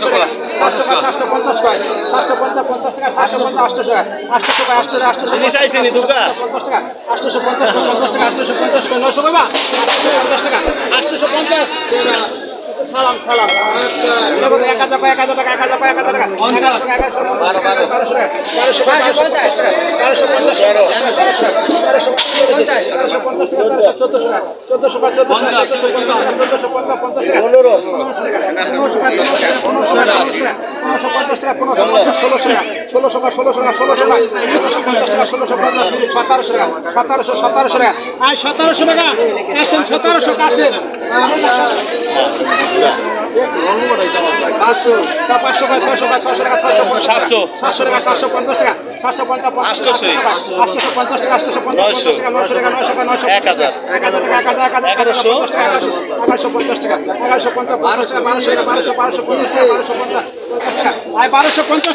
সাতশো টাকা সাতশো পঞ্চাশ টাকা সাতশো পঞ্চাশ পঞ্চাশ টাকা সাতশো পঞ্চাশ আটশো টাকা আটশো টাকা আটশো আটশো? পঞ্চাশ টাকা আটশো পঞ্চাশ পঞ্চাশ টাকা আটশো পঞ্চাশ নশো টাকা আটশো পঞ্চাশ টাকা আটশো পঞ্চাশ সালাম সালাম এক হাজার টাকা এক হাজার টাকা। এক হাজার টাকা এক হাজার টাকা। ষোলোশো ষোলোশো ষোলোশো ষোলোশো সতেরোশো টাকা সতেরোশো সতেরোশো টাকা আর সতেরোশো টাকা কাশেম সতেরোশো কাশেম পাঁচশো পাঁচশো ছয়শো ছয়শো টাকা ছয়শো সাতশো। সাতশো টাকা সাতশো পঞ্চাশ টাকা সাতশো পঞ্চাশ আটশোশো। আটশো পঞ্চাশ টাকা আটশো পঞ্চাশ। টাকা নয়শো টাকা নয়শো টাকা নয়শো এক হাজার। এক হাজার টাকা এক হাজার এগারোশো। এগারোশো পঞ্চাশ টাকা এগারোশো পঞ্চাশ বারোশো টাকা বারোশো টাকা বারোশো বারোশো পঞ্চাশ টাকা বারোশো পঞ্চাশ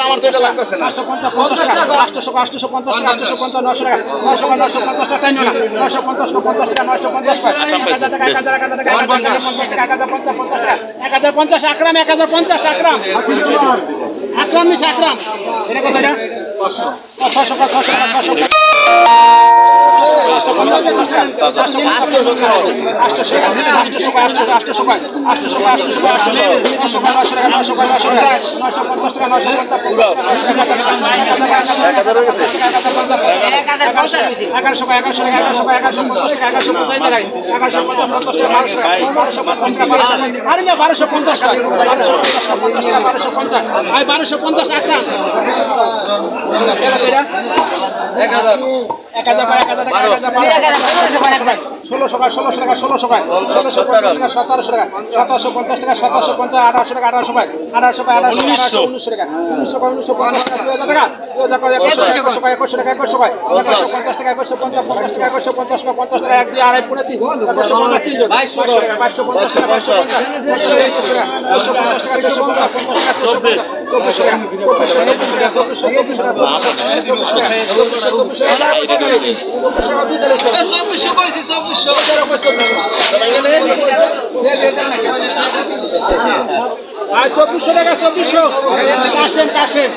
আমার তো এটা লাগতেছে না পঞ্চাশ টাকা আটশো আটশো পঞ্চাশ টাকা আটশো পঞ্চাশ নশো টাকা নশো নশো পঞ্চাশ টাকা না নশো পঞ্চাশ পঞ্চাশ টাকা নশো পঞ্চাশ টাকা এক হাজার টাকা এক হাজার পঞ্চাশ টাকা এক হাজার পঞ্চাশ আকরাম এক হাজার পঞ্চাশ এটা কথাটা এক হাজার হয়ে গেছে? এগারোশো এগারোশো এগারোশো এগারোশো এগারোশো বারোশো পঞ্চাশ বারোশো পঞ্চাশ আই বারোশো পঞ্চাশ একটা এক হাজার এক হাজার এক হাজার টাকা ষোলোশো টাকা ষোলোশো টাকা ষোলোশো টাকা ষোলোশো পঞ্চাশ টাকা সতেরোশো টাকা সতেরোশো পঞ্চাশ টাকা সতেরোশো পঞ্চাশ আঠারোশো টাকা আঠারোশো টাকা আঠারোশো টাকা আঠারোশো উনিশশো। টাকা উনিশশো উনিশশো পঞ্চাশ টাকা দুই হাজার টাকা দুই হাজার টাকা একুশশো টাকা একুশশো টাকা একুশশো টাকা একুশশো পঞ্চাশ টাকা একুশশো পঞ্চাশ পঞ্চাশ টাকা একুশশো পঞ্চাশ টাকা পঞ্চাশ টাকা এক দুই আড়াই পনেরো তিন একুশশো পঞ্চাশ তিনজন বাইশশো টাকা বাইশশো পঞ্চাশ টাকা বাইশশো পঞ্চাশ টাকা বাইশশো পঞ্চাশ টাকা দুশো পঞ্চাশ পঞ্চাশ টাকা চব্বিশশো কয়েছি চব্বিশশো চব্বিশশো টাকা চব্বিশশো। কাশেন কাশেন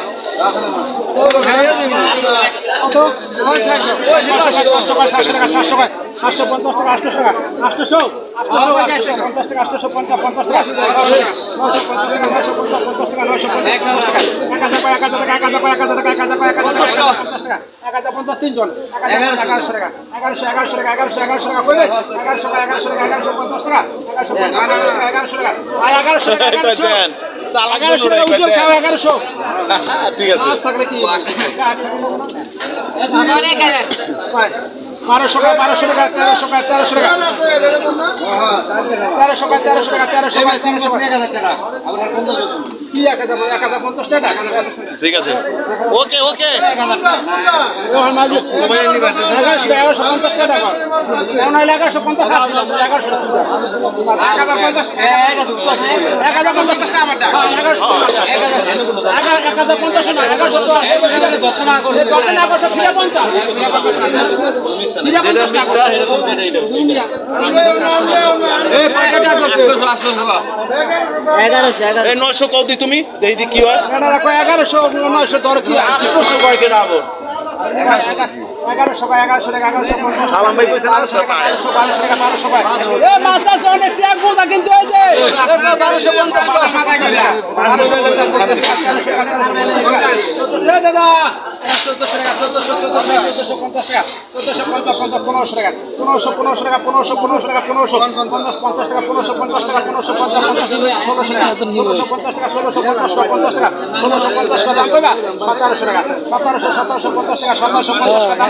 সাতশো পঞ্চাশ টাকা আটশো টাকা আটশো পঞ্চাশ টাকা আটশো পঞ্চাশ পঞ্চাশ টাকা নশো পঞ্চাশ টাকা নশো পঞ্চাশ টাকা নশো টাকা টাকা টাকা পঞ্চাশ টাকা এক হাজার পঞ্চাশ তিনজন এগারোশো টাকা এগারোশো এগারোশো টাকা এগারোশো এগারোশো টাকা করবে এগারোশো টাকা এগারোশো টাকা এগারোশো পঞ্চাশ টাকা এগারোশো টাকা এগারোশো টাকা এগারোশো চালাক এগারোশো টাকা উজ্জ্বল খাও এগারোশো ঠিক আছে। আজ থাকলে কি বারোশো টাকা বারোশো টাকা তেরোশো টাকা তেরোশো টাকা। তেরোশো টাকা তেরোশো টাকা তেরোশো টাকা তেরোশো টাকা। ঠিক আছে ওকে ওকে এগারোশো এগারোশো নয়শো কত তুমি? এই দিক কি হয়? এগারোশো নয়শো কি আটশো কয় কেনা এগারোশো টাকা এগারোশো টাকা এগারোশো পঞ্চাশ সালাম ভাই কইছেন আটশো টাকা বারোশো টাকা বারোশো টাকা কিন্তু দাদা চোদ্দশো টাকা চোদ্দশো চোদ্দশো পঞ্চাশ টাকা চোদ্দশো পঞ্চাশ পঞ্চাশ পনেরোশো টাকা পনেরোশো পনেরোশো টাকা পনেরোশো পনেরোশো টাকা পনেরোশো পঞ্চাশ পঞ্চাশ টাকা পনেরোশো পঞ্চাশ টাকা পনেরোশো পঞ্চাশ পঞ্চাশ ষোলোশো টাকা ষোলোশো পঞ্চাশ টাকা ষোলোশো পঞ্চাশ টাকা পঞ্চাশ টাকা ষোলোশো পঞ্চাশ টাকা দাম সতেরোশো টাকা সতেরোশো সতেরোশো পঞ্চাশ টাকা সতেরোশো পঞ্চাশ টাকা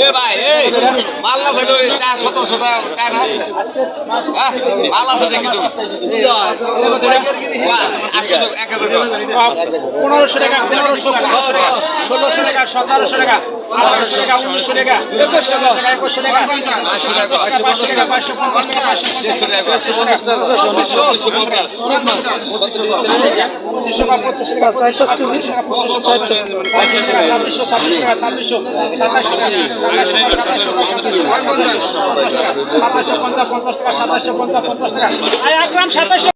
এ ভাই এই মাল না হইল এটা সতেরোশো টাকা হ্যাঁ? মাল আছে দেখি তো আটশো এক হাজার টাকা পনেরোশো টাকা পনেরোশো পনেরোশো টাকা ষোলোশো টাকা সতেরোশো টাকা আঠারোশো টাকা উনিশশো টাকা একুশশো টাকা একুশশো টাকা পাঁচশো টাকা পাঁচশো টাকা পাঁচশো পঞ্চাশ টাকা পাঁচশো দেড়শো টাকা উনিশশো উনিশশো পঞ্চাশ পঁচিশশো পঁচিশশো টাকা পঁচিশশো পঁচিশশো টাকা পঁচিশশো টাকা ছাব্বিশশো ছাব্বিশ টাকা ছাব্বিশশো সাতাশশো সাতাশশো সাতাশশো পঞ্চাশ। পঞ্চাশ টাকা সাতাশশো পঞ্চাশ পঞ্চাশ টাকা। আকরাম সাতাশশো